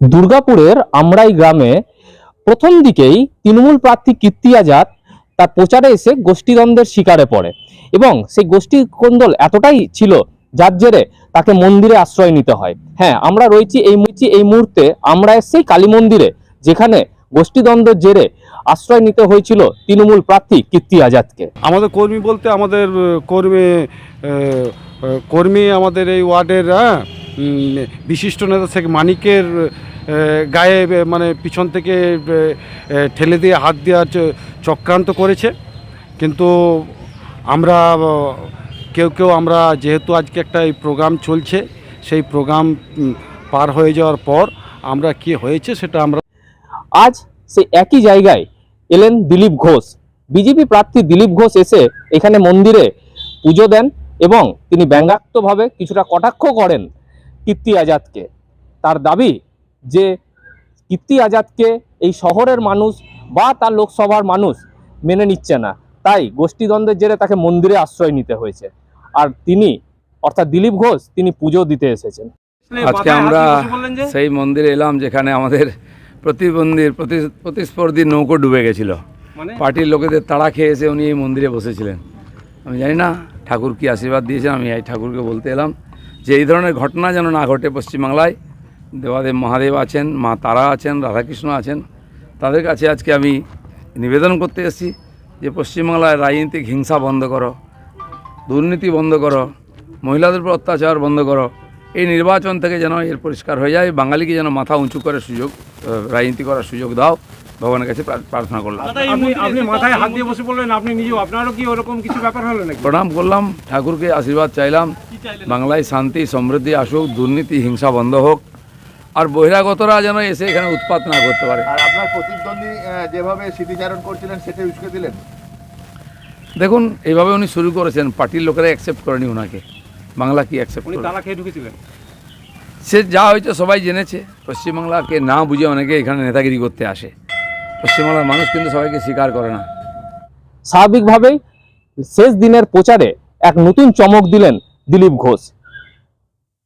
দুর্গাপুরের আমরাই গ্রামে প্রথম দিকেই তৃণমূল প্রার্থী কীর্তি আজাদ তার প্রচারে এসে গোষ্ঠীদ্বন্দ্বের শিকারে পড়ে এবং সেই গোষ্ঠী কোন্দল এতটাই ছিল যার জেরে তাকে মন্দিরে আশ্রয় নিতে হয়। হ্যাঁ আমরা রয়েছি এই মুহূর্তে এই মুহূর্তে আমরা এসেছি কালী মন্দিরে যেখানে গোষ্ঠীদ্বন্দ্বের জেরে আশ্রয় নিতে হয়েছিল তৃণমূল প্রার্থী কীর্তি আজাদকে। আমাদের কর্মী বলতে আমাদের কর্মী কর্মী আমাদের এই ওয়ার্ডের হ্যাঁ, বিশিষ্ট নেতা শেখ মানিকের গায়ে মানে পিছন থেকে ঠেলে দিয়ে হাত দেওয়ার চক্রান্ত করেছে। কিন্তু আমরা কেউ কেউ আমরা যেহেতু আজকে একটা এই প্রোগ্রাম চলছে, সেই প্রোগ্রাম পার হয়ে যাওয়ার পর আমরা কি হয়েছে সেটা আমরা আজ সেই একই জায়গায় এলেন দিলীপ ঘোষ। বিজেপি প্রার্থী দিলীপ ঘোষ এসে এখানে মন্দিরে পুজো দেন এবং তিনি ব্যঙ্গাত্মকভাবে কিছুটা কটাক্ষ করেন কীর্তি আজাদকে। তার দাবি যে কীর্তি আজাদকে এই শহরের মানুষ বা তার লোকসভার মানুষ মেনে নিচ্ছে না। তাই গোষ্ঠীদ্বন্দ্বের জেরে তাকে মন্দিরে আশ্রয় নিতে হয়েছে। আর তিনি অর্থাৎ দিলীপ ঘোষ তিনি পুজো দিতে এসেছেন। আজকে আমরা সেই মন্দিরে এলাম যেখানে আমাদের প্রতিবন্ধীর প্রতি- প্রতিস্পর্ধী নৌকো ডুবে গেছিল। মানে? পার্টির লোকেদের তাড়া খেয়ে এসে উনি এই মন্দিরে বসেছিলেন। আমি জানি না ঠাকুর কি আশীর্বাদ দিয়েছেন আমি এই ঠাকুরকে বলতে এলাম যে এই ধরনের ঘটনা যেন না ঘটে পশ্চিমবাংলায় দেবাদেব মহাদেব আছেন মা তারা আছেন রাধাকৃষ্ণ আছেন। তাদের কাছে আজকে আমি নিবেদন করতে এসেছি যে পশ্চিমবাংলায় রাজনীতিক হিংসা বন্ধ করো দুর্নীতি বন্ধ করো মহিলাদের উপর অত্যাচার বন্ধ করো। এই নির্বাচন থেকে যেন এর পরিষ্কার হয়ে যায় বাঙালিকে যেন মাথা উঁচু করে সুযোগ রাজনীতি করার সুযোগ দাও ভগবানের কাছে প্রার- প্রার্থনা করলাম। আপনি আপনি মাথায় হাত দিয়ে বসে পড়লেন আপনি নিজেও আপনারও কি ওরকম কিছু ব্যাপার হলো নাকি? প্রণাম করলাম ঠাকুরকে আশীর্বাদ চাইলাম। বাংলায় শান্তি সমৃদ্ধি আসুক দুর্নীতি হিংসা বন্ধ হোক। আর বহিরাগতরা যেন এসে এখানে উৎপাত না করতে পারে। আর আপনার প্রতিদ্বন্দ্বী যেভাবে স্মৃতিচারণ করছিলেন সেটা উস্কে দিলেন? দেখুন এইভাবে উনি শুরু করেছেন পার্টির লোকেরা অ্যাকসেপ্ট করেনি ওনাকে বাংলা কি অ্যাকসেপ্ট উনি করে তালা খেয়ে ঢুকেছিলেন। সে যা হয়েছে সবাই জেনেছে। পশ্চিমবাংলাকে না বুঝে অনেকে এখানে নেতাগিরি করতে আসে। পশ্চিমবাংলার মানুষ কিন্তু সবাইকে স্বীকার করে না। স্বাভাবিকভাবেই শেষ দিনের প্রচারে এক নতুন চমক দিলেন দিলীপ ঘোষ।